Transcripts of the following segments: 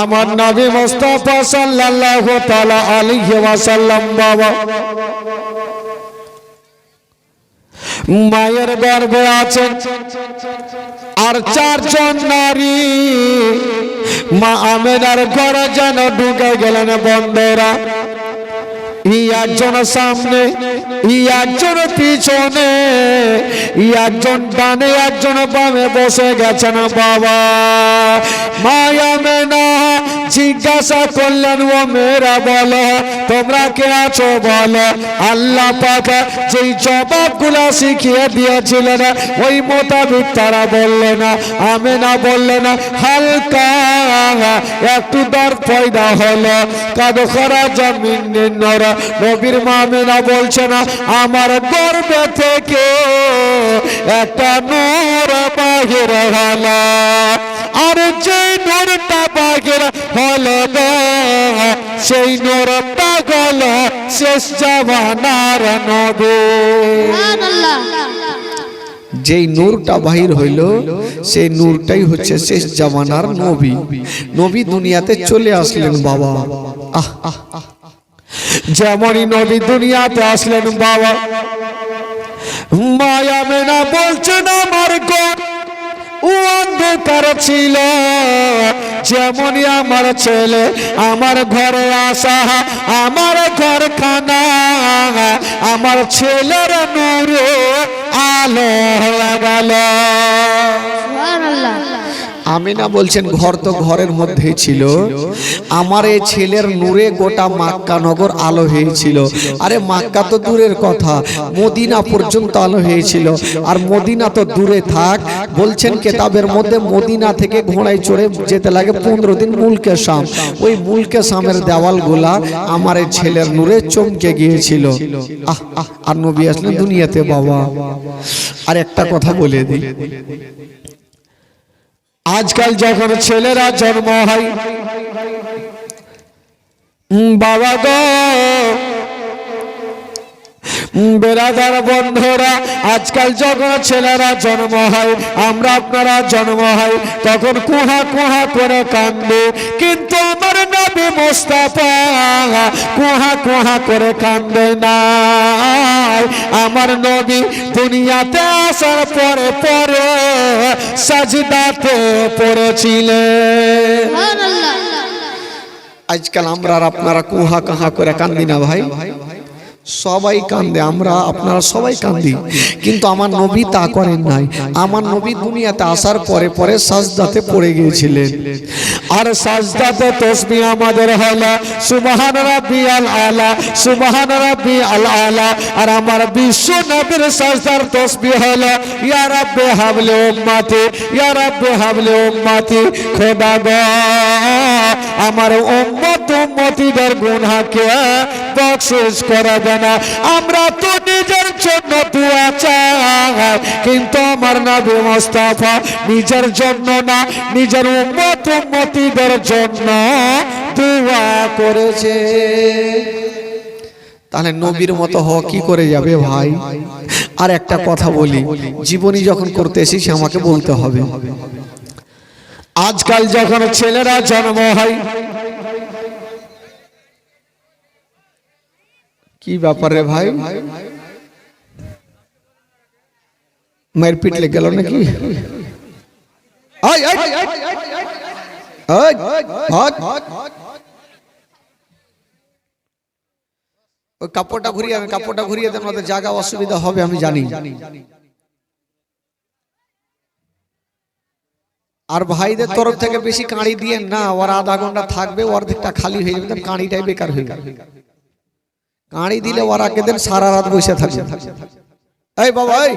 আমার নবী মুস্তাফা সাল্লাল্লাহু তাআলা আলাইহি ওয়াসাল্লাম বাবা। মায়ের গর্ভে আছেন। আর চারজন নারী। মা আমেনার ঘরে যেন ঢুকে গেলেন বন্ধেরা। একজন সামনে একজন পিছনে একজন ডানে, একজন বামে বসে গেছেন বাবা। মায়া মেনা, জিজ্ঞাসা করলেন, ও মেয়েরা বলো, তোমরা কে আছো বলো? আল্লাহ পাক যেই জবাবগুলো শিখিয়ে দিয়েছিলেন, ওই মোতাবিক তারা বললে না আমি না বললে না হালকা, একটু দর পয়দা হলো, কাদ খরা জমিন নিন্নরা নবীর মামিনা বলছে না আমার গর্বে থেকে একটা নূর বাহির হলো। আর যে নূরটা বাহির হলো সেই নূরটা গল শেষ জামানার নবী। যেই নূরটা বাহির হইল সেই নূরটাই হচ্ছে শেষ জামানার নবী। নবী দুনিয়াতে চলে আসলেন বাবা। আহ আহ আহ। যেমনই নবী দুনিয়াতে আসলেন বাবা। মায়া মেনা বলছেন আমার গণ ও অন্ধকার ছিল। যেমনই আমার ছেলে আমার ঘরে আসা, আমার ঘর খানা আমার ছেলের নূরে আলো লাগালো আমিনা বলছেন, ঘর তো ঘরের মধ্যেই ছিল। আমার এই ছেলের নূরে গোটা মাক্কা নগর আলো হয়েছিল। আরে মাক্কা তো দূরের কথা, মদিনা পর্যন্ত আলো হয়েছিল। আর মদিনা তো দূরে থাক, বলছেন কেতাবের মধ্যে মদিনা থেকে ঘোড়ায় চড়ে যেতে লাগে পনেরো দিন মুলকে শাম ওই মুলকে শামের দেওয়ালগুলা আমার এই ছেলের নূরে চমকে গিয়েছিল। আহ, আর নবী আসলেন দুনিয়াতে, বাবা। আর একটা কথা বলে দিই। আজকাল যখন ছেলেরা জন্ম হয় বাবা গো উম, বেরাদার বন্ধুরা আজকাল যখন ছেলেরা জন্ম হয় আমরা আপনারা জন্ম হয় তখন কুহা কুহা করে কান্দে। কিন্তু আমার নবী মোস্তাফা কুহা কুহা করে কান্দে না আমার নবী দুনিয়াতে আসার পরে পরে সাজদাতে পড়েছিলেন। আজকাল আমরা আপনারা কুহা কাহা করে কান্দি না ভাই ভাই ভাই। সবাই কান্দে আমরা আপনারা সবাই কান্দি। কিন্তু আমার নবী তা করেন নাই। আমার নবী দুনিয়াতে আসার পরে পরে সাজদাতে পড়ে গিয়েছিলেন। আর সাজদাতে তসবি আমাদের হলো সুবহান রাব্বিয়াল আলা সুবহান আল আলা। আর আমার বিশ্ব নবীর সাজদার তসবি হলো ইয়া রাব্বে হাবলে উম্মতি ইয়া রাব্বে হাবলে উম্মতি খোদা গো। আমার উম্মত উম্মতিদের গুনাহকে বকশিশ করে দেন আমরা তো নিজের জন্য দোয়া চাই, কিন্তু আমার নবী মুস্তাফা নিজের জন্য না, নিজের উম্মত জন্য দোয়া করেছে। তাহলে নবীর মতো হ কি করে যাবে ভাই? আর একটা কথা বলি, জীবনী যখন করতে এসেছি, আমাকে বলতে হবে। আজকাল যখন ছেলেরা জন্ম হয় কি ব্যাপারে ভাই? মায়ের পিট লেগে গেল নাকি। ওই কাপড়টা ঘুরিয়ে দেন কাপড়টা ঘুরিয়ে দেন, ওদের জায়গা অসুবিধা হবে, আমি জানি। আর ভাইদের তরফ থেকে বেশি কাঁড়ি দিয়ে না, ওরা আধা ঘণ্টা থাকবে, অর্ধেকটা খালি হয়ে যাবে, কাঁড়িটাই বেকার হয়ে যাবে। কাঁড়ি দিলে ওরা কেদিন সারা রাত বসে থাকে। এই বাবা এই।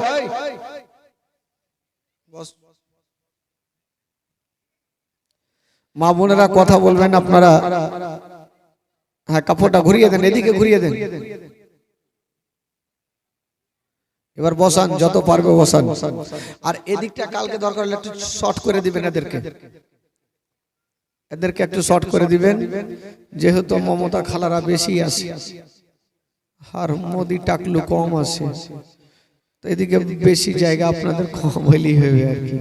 মা বোনেরা কথা বলবেন আপনারা। হ্যাঁ কাপড়টা ঘুরিয়ে দেন এদিকে ঘুরিয়ে দেন। এবার বসান যত পারবে বসান। আর এদিকটা কালকে দরকার হলে একটু শর্ট করে দিবেন এদেরকে। এদেরকে একটু শর্ট করে দিবেন। যেহেতু মমতা খালারা বেশি আসে আর মোদি টাকলু কম আছে। এদিকে বেশি জায়গা আপনাদের কম হইলেই হবে আর কি।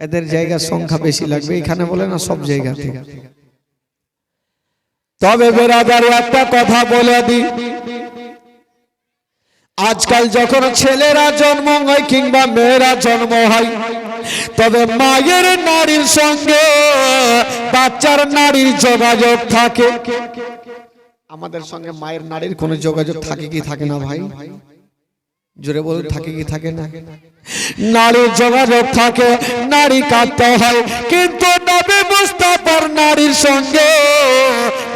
এদের জায়গার সংখ্যা বেশি লাগবে, এখানে বলে না সব জায়গাতে। তবে বেরাদার, একটা কথা বলে দি। আজকাল যখন ছেলেরা জন্ম হয় কিংবা মেয়েরা জন্ম হয়, তবে মায়ের নারীর সঙ্গে বাচ্চার নারীর যোগাযোগ থাকে। আমাদের সঙ্গে মায়ের নারীর কোনো যোগাযোগ থাকে কি থাকে না ভাই? জোরে বলুন থাকে কি থাকে না? নারীর যোগাযোগ থাকে নারী কাঁদতে হয় কিন্তু নবী মুস্তাফার নারীর সঙ্গে।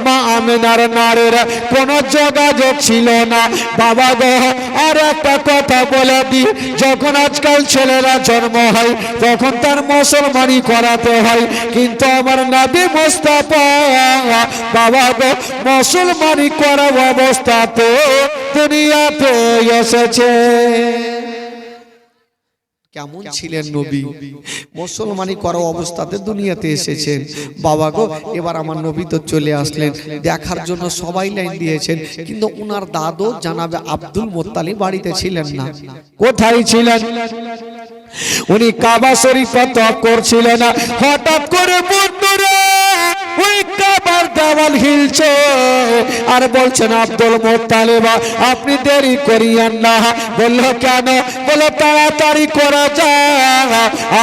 মা আমিনার নারীর কোনো যোগাযোগ ছিল না। বাবা গো, আর একটা কথা বলে দি যখন আজকাল ছেলেরা জন্ম হয়, তখন তার মুসলমানি করাতে হয়। কিন্তু আমার নবী মুস্তাফা, বাবা গো, মুসলমানি করা অবস্থাতে দুনিয়াতে এসেছে। কেমন ছিলেন নবী? মুসলমানি করা অবস্থাতে দুনিয়াতে এসেছেন। বাবা গো এবার আমার নবী তো চলে আসলেন। দেখার জন্য সবাই লাইন দিয়েছেন। কিন্তু উনার দাদু জানাবে আব্দুল মোত্তালি বাড়িতে ছিলেন না। কোথায় ছিলেন? উনি কাবা শরীফ ত্যাগ করছিলেন না। হঠাৎ করে বন্ধুরা! আর বলছেন, আব্দুল মোত্তালিবা, আপনি দেরি করিয়েন না। বলল, কেন? বলে তাড়াতাড়ি করা যায়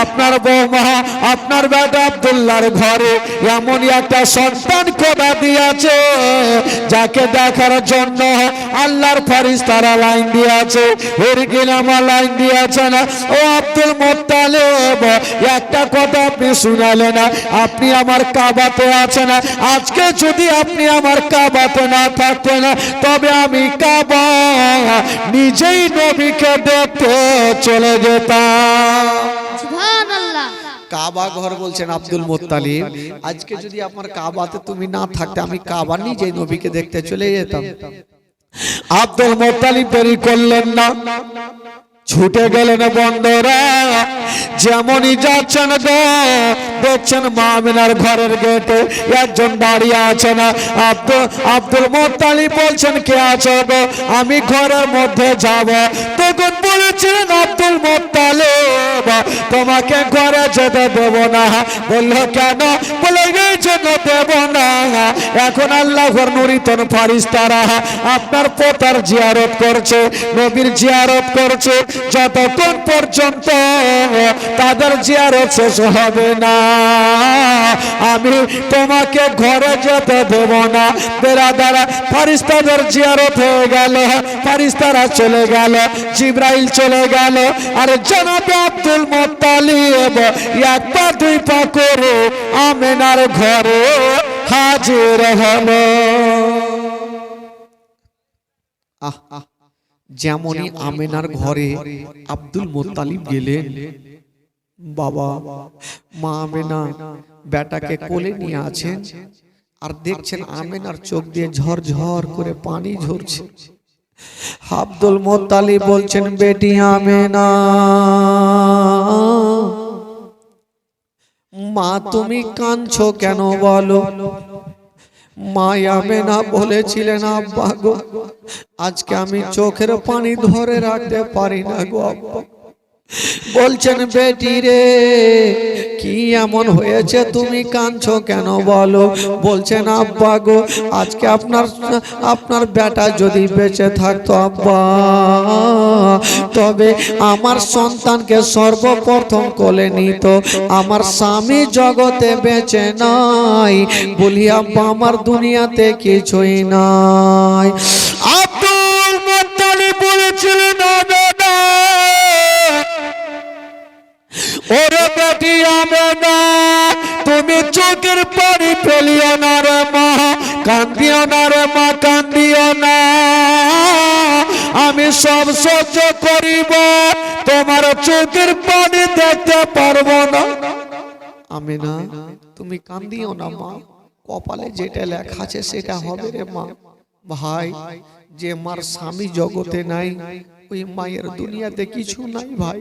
আপনার বৌমা, আপনার বেটা আব্দুল্লাহর ঘরে এমনই একটা সন্তান কোথা দিয়েছে, যাকে দেখার জন্য আল্লাহর ফারিস তারা লাইন দিয়েছে। এর গিলামা লাইন দিয়েছে না। ও আব্দুল মোত্তালেব, একটা কথা আপনি শুনালেন আপনি আমার কাবাতে আছেন না? আজকে যদি আপনি আমার কাবাতে না থাকতেন তবে আমি কাবা নিজেই নবীকে দেখতে চলে যেতাম। কাবা ঘর বলছেন আব্দুল মোত্তালিব। আজকে যদি আমার কাবাতে তুমি না থাকতে আমি কাবা নিজেই নবীকে দেখতে চলে যেতাম। আব্দুল মোত্তালিব দেরি করলেন না। ছুটে গেলেন বন্ধরা, যেমনই যাচ্ছেন গো, দেখছেন মামিনার ঘরের গেটে একজন দাঁড়িয়ে আছেন আব্দুল আব্দুল মোত্তালিব বলছেন, কে আছো গো? আমি ঘরের মধ্যে যাব। তখন বলেছিলেন, আব্দুল মোত্তালিব তোমাকে ঘরে যেতে দেব না। বলল, কেন? বলে জন্য দেব না। এখন আল্লাহর নুরিতন ফারিস্তারা আপনার পোতার জিয়ারত করছে, নবীর জিয়ারত করছে। যতক্ষণ পর্যন্ত তাদের জিয়ারত শেষ হবে না, আমি তোমাকে ঘরে যেতে দেব না। বেরাদারা, ফারিস্তাদের জিয়ারত হয়ে গেল, ফারিস্তারা চলে গেল, জিব্রাইল চলে গেল, আর জনাবে আব্দুল মোত্তালিব এক পা দুই পা করে আমেনার ঘরে হাজির হলো আহ আহ যেমনই আমেনার ঘরে আব্দুল মোত্তালিব গেলেন বাবা মা আমেনা বেটাকে কোলে নিয়ে আছেন আর দেখছেন আমেনার চোখ দিয়ে ঝরঝর করে পানি ঝরছে। আব্দুল মোত্তালিব বলছেন বেটি আমেনা। মা, তুমি কাঁদছ কেন বলো? মায়ামে না বলেছিলেন, আব্বা গো, আজকে আমি চোখের পানি ধরে রাখতে পারি না গো, আব্বা। বলছেন, বেটি রে, কি এমন হয়েছে? তুমি কাঁদছো কেন বলো? বলছেন, আব্বা গো, আজকে আপনার আপনার বেটা যদি বেঁচে থাকতো, আব্বা। তবে আমার সন্তানকে সর্বপ্রথম কোলে নিত। আমার স্বামী জগতে বেঁচে নাই। বলি, আব্বা, আমার দুনিয়াতে কিছুই নাই। তুমি চোখের পানি ফেলিও না রে মা, কান্দিও না রে মা, কান্দিও না। আমি সব সহ্য করিব, তোমার চোখের পানি দেখতে পারব না। আমি না, তুমি কান্দিও না মা, কপালে যেটা লেখা আছে সেটা হবে রে মা। ভাই, যে মার স্বামী জগতে নাই, ওই মায়ের দুনিয়াতে কিছু নাই ভাই,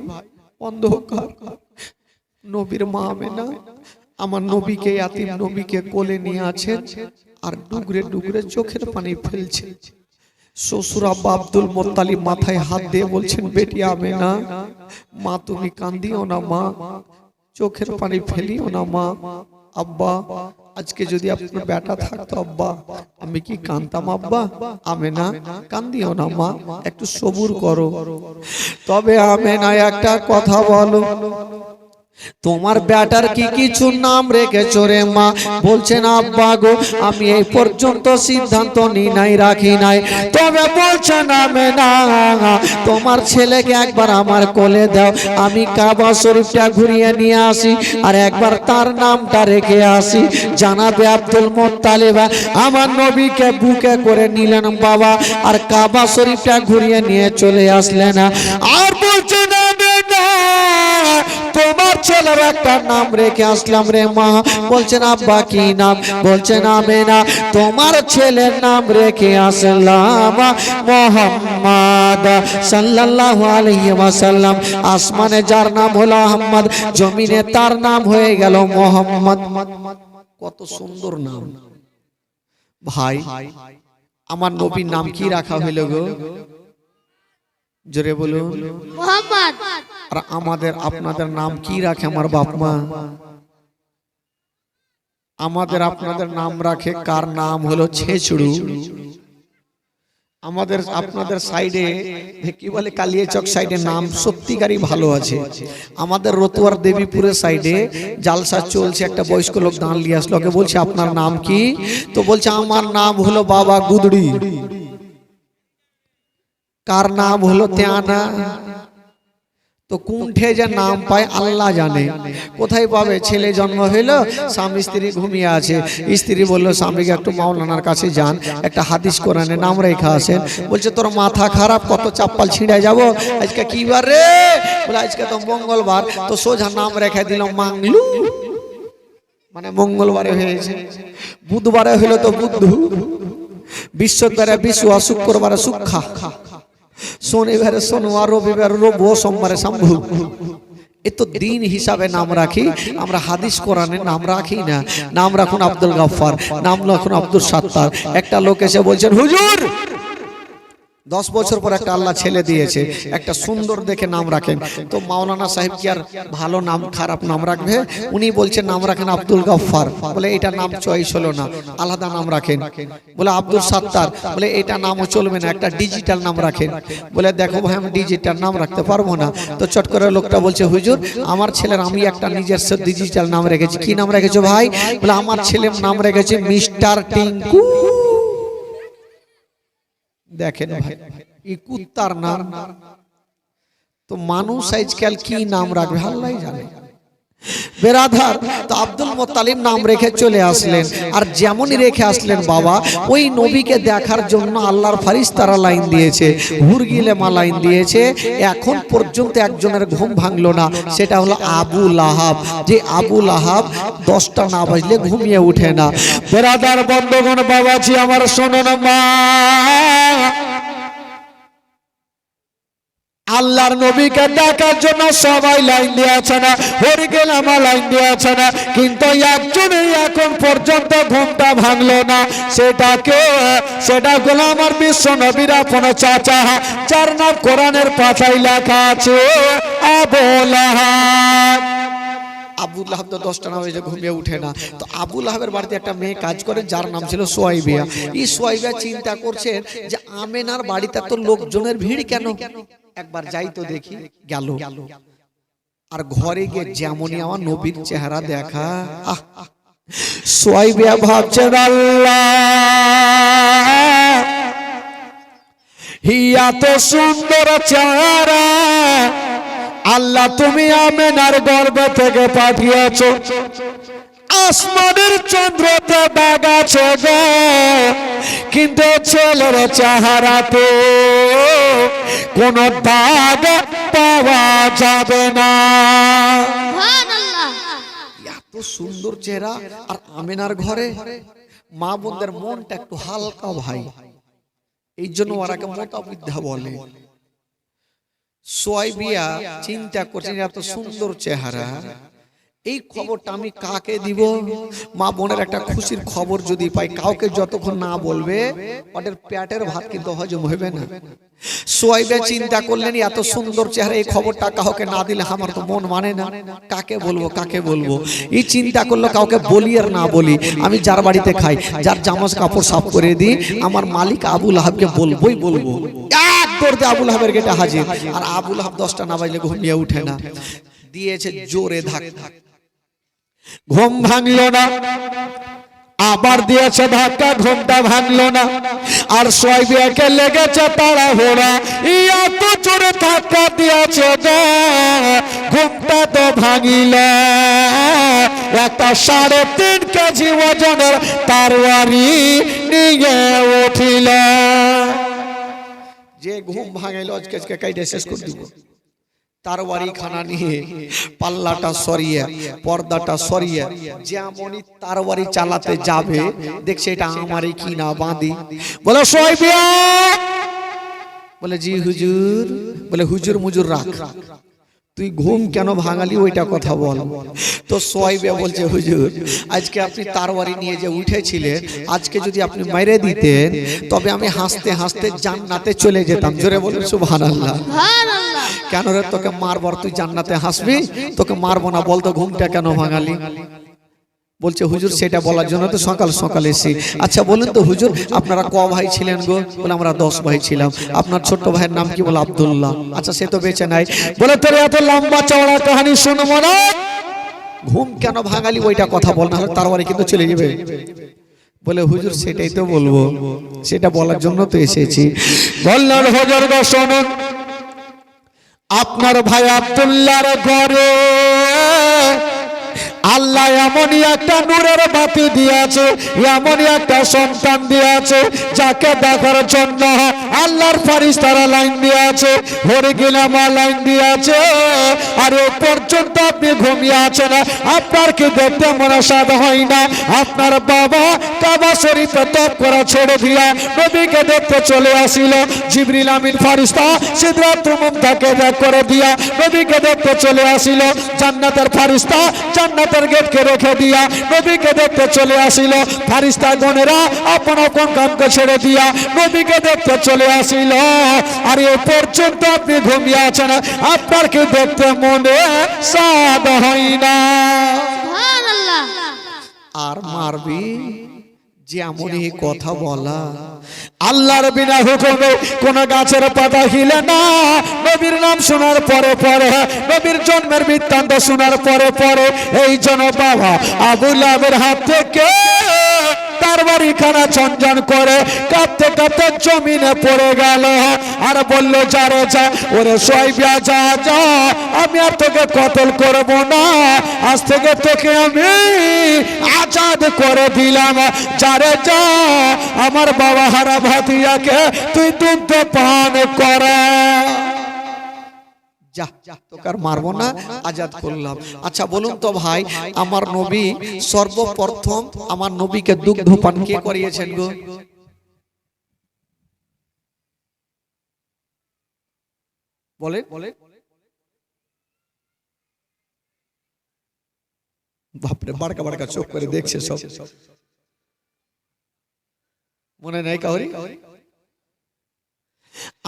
অন্ধকার। নবীর মা আমেনা আমার নবীকে আতিম নবীকে কোলে নিয়ে আছেন আর ডুগরে ডুগরে চোখের পানি ফেলছে শ্বশুর আব্বা আব্দুল মোত্তালিব মাথায় হাত দিয়ে বলছেন বেটি আমেনা মা তুমি কান্দিও না মা চোখের পানি ফেলিও না মা আব্বা আজকে যদি আপনার বেটা থাকতো আব্বা আমি কি কানতাম আব্বা? আমি না কান্দিও না মা একটু সবুর করো। তবে আমি না একটা কথা বলো। তোমার বেটার কি কিছু নাম রেখেছ রে মা? বলছেন আব্বা গো, আমি এই পর্যন্ত সিদ্ধান্ত নি নাই, রাখি নাই। তবে বলছেন আমি না, তোমার ছেলেকে একবার আমার কোলে দাও। আমি কাবা শরীফটা ঘুরিয়ে নিয়ে আসি আর একবার তার নামটা রেখে আসি। জানাবে আব্দুল মোত্তালেবা, আমার নবীকে বুকে করে নিলেন বাবা আর কাবা শরীফটা ঘুরিয়ে নিয়ে চলে আসলেন। আর বলছে, না ছেলের একটা নাম রেখে আসলাম রে মা। বলছেন, আব্বা, কি নাম? বলছেন আমি না তোমার ছেলের নাম রেখে আসলাম মোহাম্মদ সাল্লাল্লাহু আলাইহি ওয়াসাল্লাম। আসমানে যার নাম হলো আহমদ জমিনে তার নাম হয়ে গেল মোহাম্মদ। কত সুন্দর নাম। ভাই, আমার নবীর নাম কি রাখা হইল গো? জোরে বলুন। মোহাম্মদ। আর আমাদের আপনাদের নাম কি রাখে আমার বাপ মা? আমাদের আপনাদের নাম রাখে, কার নাম হলো ছেচড়ু। আমাদের আপনাদের সাইডে কি বলে কালিয়াচক সাইডে নাম সত্যিকারই ভালো আছে। আমাদের রতুয়ার দেবীপুরের সাইডে জালসা চলছে, একটা বয়স্ক লোক দান নিয়ে আসলো, ওকে বলছে, আপনার নাম কি? তো বলছে, আমার নাম হলো বাবা গুদড়ি। কার নাম হলো তেয়ানা? তো কুণ্ঠে যে নাম পায় আল্লাহ জানে। কোথায় পাবে? ছেলে জন্ম হইল স্বামী স্ত্রী ঘুমিয়ে আছে। স্ত্রী বলল স্বামীকে একটু মাওলানার কাছে যান একটা হাদিস কোরআনে নাম রেখা আসেন বলছে তোর মাথা খারাপ কত চাপ্পাল ছিঁড়ে যাব? আজকে কি বার রে? বলে আজকে তো মঙ্গলবার তো সোজা নাম রেখে দিল মাংলু। মানে মঙ্গলবারে হয়েছে। বুধবারে হইল তো বুদ্ধ বিশ্বদ্বারে বিশ্ব শুক্রবারে সুখা শনিবারে শনিবার রবিবার রব সোমবারে শম্ভু। এ দিন হিসাবে নাম রাখি, আমরা হাদিস কোরআনে নাম রাখি না। নাম রাখুন আব্দুল গাফফার, নাম রাখুন আব্দুল সাত্তার। একটা লোক এসে বলছেন, হুজুর দশ বছর পর একটা আল্লাহ ছেলে দিয়েছে, একটা সুন্দর দেখে নাম রাখেন। তো মাওলানা সাহেব কি আর ভালো নাম, খারাপ নাম রাখবে? উনি বলছেন, নাম রাখেন আব্দুল গাফফার। বলে, এটা নাম চয়েস হলো না, আলাদা নাম রাখেন। বলে, আব্দুল সাত্তার। বলে, এটা নামও চলবে না, একটা ডিজিটাল নাম রাখেন। বলে, দেখো ভাই, আমি ডিজিটাল নাম রাখতে পারব না। তো চট করে লোকটা বলছে, হুজুর, আমার ছেলের আমি একটা নিজস্ব ডিজিটাল নাম রেখেছি। কি নাম রেখেছো ভাই? বলে, আমার ছেলের নাম রেখেছে মিস্টার টিঙ্কু। দেখেন ভাই এই কুত্তার নাম তো মানুষ আজকাল কি নাম রাখবে আল্লাহ জানে বেরাধার, তো আব্দুল মোত্তালিম নাম রেখে চলে আসলেন। আর যেমনই রেখে আসলেন বাবা, ওই নবীকে দেখার জন্য আল্লাহর ফারিস তারা লাইন দিয়েছে, হুরগিলে মা লাইন দিয়েছে। এখন পর্যন্ত একজনের ঘুম ভাঙলো না, সেটা হলো আবু লাহাব। যে আবু লাহাব দশটা না বাজলে ঘুমিয়ে উঠে না। বেরাদার বন্ধগণ, বাবাজি, আমার শোনো না মা। আল্লাহর নবীকে দেখার জন্য সবাই লাইন দিয়েছে না হরি গেলাম লাইন দিয়েছে না, কিন্তু একজনই এখন পর্যন্ত ঘুমটা ভাঙলো না। সেটা সেটাকে সেটা হলো আমার বিশ্ব নবীরা আপন চাচা, যার নাম কোরআনের পাতায় লেখা আছে আবুল আহাব আবুল আহাব তো দশটা না হয়েছে ঘুমিয়ে উঠে না। তো আবুল আহাবের বাড়িতে একটা মেয়ে কাজ করে, যার নাম ছিল সোয়াইবিয়া। এই সোয়াইবিয়া চিন্তা করছেন যে আমেনার বাড়িতে তো লোকজনের ভিড় কেন? একবার যাই তো দেখি গেল। আর ঘরে গিয়ে যেমনই আমার নবীর চেহারা দেখা সোয়াইবিয়া ভাবছেন আল্লাহ। হিয়া তো সুন্দর চেহারা। আল্লাহ তুমি আমেনার গর্ভ থেকে পাঠিয়েছ। আসমানের চন্দ্রতে দাগ আছে গো। কিন্তু ছেলের চেহারাতে কোন দাগ পাওয়া যাবে না। এত সুন্দর চেহারা আর আমেনার ঘরে। মা বোনদের মনটা একটু হালকা ভাই। এই জন্য ওরাকে মোতাবিদ্যা বলে। সোয়াইবিয়া চিন্তা করছেন এত সুন্দর চেহারা। এই খবরটা আমি কাকে দিব? মা বোনের একটা খুশির খবর যদি পাই, কাউকে যতক্ষণ না বলবে, ওদের পেটের ভাত কিন্তু হজম হবে না। সোয়াইবে চিন্তা করলেন, এত সুন্দর চেহারা, এই খবরটা কাউকে না দিলে আমার তো মন মানে না। কাকে বলব কাকে বলব? এই চিন্তা করল, কাউকে বলি আর না বলি, আমি যার বাড়িতে খাই, যার জামাজ কাপড় সাফ করে দিই, আমার মালিক আবুল আহাবকে বলবোই বলব। এক দৌড়তে আবুল আহাবের গেটে হাজির, আর আবুল আহাব দশটা না বাজলে ঘুমিয়ে উঠে না। দিয়েছে জোরে ধাক্কা। ঘুম ভাঙলো না। আবার দিয়েছে ধাক্কা, ঘুমটা ভাঙলো না। আর সোয়াইবিয়াকে লেগেছে তারা হোড়া এত জোরে ধাক্কা দিয়েছে ঘুমটা তো ভাঙিল। একটা সাড়ে তিন কেজি ওজনের তারওয়ারি নিয়ে উঠিল। যে ঘুম ভাঙাইল, আজকে আজকে শেষ করে দিব। তারওয়ারি খানা নিয়ে পাল্লাটা সরিয়ে পর্দাটা সরিয়ে যেমনই তারওয়ারি চালাতে যাবে দেখছে এটা আমারই কি না বাঁধি। বলে বলে জি হুজুর। বলে হুজুর মুজুর রাখ। তুই ঘুম কেন ভাঙালি ওইটা কথা বল। তো সোয়াইবে বলছে হুজুর আজকে আপনি তারওয়ারি নিয়ে যে উঠেছিলেন আজকে যদি আপনি মেরে দিতেন তবে আমি হাসতে হাসতে জান্নাতে চলে যেতাম। জোরে বলেন সুবহানাল্লাহ। সুবহানাল্লাহ। কেন রে তোকে মারবর তুই জান্নাতে হাসবি? তোকে মারবো না? বলতো, ঘুমটা কেন ভাঙালি? বলছে, হুজুর, সেটা বলার জন্য তো সকাল সকাল এসি আচ্ছা বলুন তো, হুজুর, আপনারা ক ভাই ছিলেন গো? বলে, আমরা দশ ভাই ছিলাম। আপনার ছোট্ট ভাইয়ের নাম কি? বলে, আব্দুল্লাহ। আচ্ছা সে তো বেঁচে নাই। বলে, তোর এত লম্বা চওড়া কাহানি শুনব না ঘুম কেন ভাঙালি? ওইটা কথা বল না তার বাড়ি কিন্তু চলে যাবে। বলে, হুজুর, সেটাই তো বলব। সেটা বলার জন্য তো এসেছি। বললেন, হজর শোনুন। আপনার ভাই আব্দুল্লাহর ঘরে আল্লাহ এমনই একটা নূরের বাতি দিয়েছে, এমনই একটা সন্তান দিয়েছে, যাকে দেখার জন্য আল্লাহর ফারিস্তারা লাইন দিয়েছে হরিগিলামা লাইন দিয়েছে। আর এ পর্যন্ত আপনি ঘুমিয়ে আছেন, আপনার কি দেখতে মনে সাদ হয় না? আপনার বাবা কাবা শরীফে তপ করা ছেড়ে দিয়া নবীকে দেখতে চলে আসিল। জিবরিল আমিন ফারিস্তা সিদ্ধার্থ মুমতাকে ব্যাগ করে দিয়া নবীকে দেখতে চলে আসিল। জান্নাতের ফারিস্তা জান্নাতের গেটকে রেখে দিয়া নবীকে দেখতে চলে আসিল। ফারিস্তা গনেরা আপন আপন কামকে ছেড়ে দিয়া নবীকে দেখতে চলে আসিল। আর এ পর্যন্ত আপনি ঘুমিয়ে আছেন আপনার কি দেখতে মনে সাদ হয় না? আর মারবি? যেমনই কথা বলা। আল্লাহর বিনা হুকুমে কোন গাছের পাতা হিলে না। নবীর নাম শোনার পরে পরে নবীর জন্মের বৃত্তান্ত শোনার পরে পরে এই জন বাবা আবুল আবের হাত থেকে তার বাড়ি খানা ছঞ্জন করে কাঁদতে কাঁদতে জমিনে পড়ে গেল। আর বলল যারে যা, ওরে সোয়াইবিয়া, যা যা, আমি আর তোকে কতল করব না। আজ থেকে তোকে আমি আজাদ করে দিলাম। যারে যা, আমার বাবা হারা ভাতিয়াকে তুই দুধ পান করা। যা তোকে আর মারবো না আজাদ করলাম। আচ্ছা বলুন তো ভাই আমার নবী সর্বপ্রথম আমার নবীকে দুগ্ধ পান কে করিয়েছেন গো? বলে বাপরে বাড়কা বাড়কা চোখ করে দেখছে সব। মনে নাই কাউরি?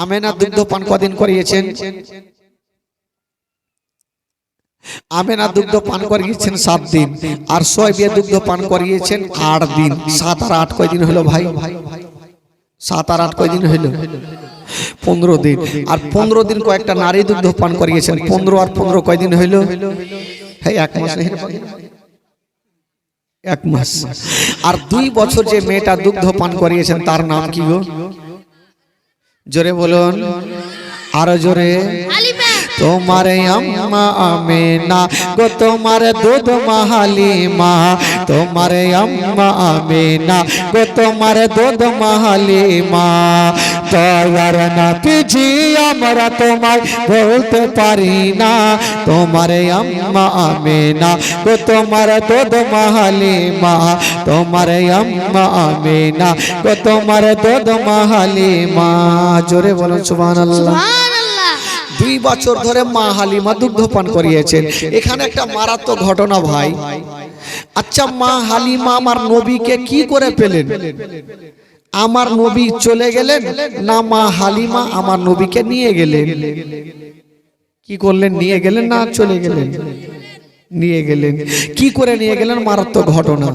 আমেনা দুগ্ধ পান কদিন করিয়েছেন। আমেনা দুগ্ধ পান করিয়েছেন সাত দিন আর সোয়াবিয়া দুগ্ধ পান করিয়েছেন আট দিন। সাত আর আট কয়দিন হলো ভাই? সাত আর আট কয়দিন হলো। পনেরো দিন। আর পনেরো দিন কয়েকটা নারী দুগ্ধ পান করিয়েছেন। পনেরো আর পনেরো কয়দিন হইল হ্যাঁ এক মাস এক মাস। আর দুই বছর যে মেয়েটা দুগ্ধ পান করিয়েছেন তার নাম কি গো? জোরে বলুন। আরও জোরে। তোমার আম্মা আমেনা গো, তোমার দুধ মাহালিমা। তোমার আম্মা আমেনা গো, তোমার দুধ মাহালিমা। দয়ার নাতিজি, আমরা তোমায় বলতে পারি না। তোমার আম্মা আমেনা গো, তোমার দুধ মাহালিমা। তোমার আম্মা আমেনা গো, তোমার দুধ মাহালিমা। জোরে বলুন সুবহানাল্লাহ। দুই বছর ধরে মা হালিমা দুগ্ধপান করিয়েছেন। এখানে একটা মারাত্মক ঘটনা ভাই। আচ্ছা মা হালিমা আমার নবীকে কি করে পেলেন? আমার নবী চলে গেলেন না মা হালিমা আমার নবীকে নিয়ে গেলেন? কি করলেন? নিয়ে গেলেন না চলে গেলেন? নিয়ে গেলেন। কি করে নিয়ে গেলেন? মারাত্মক ঘটনা।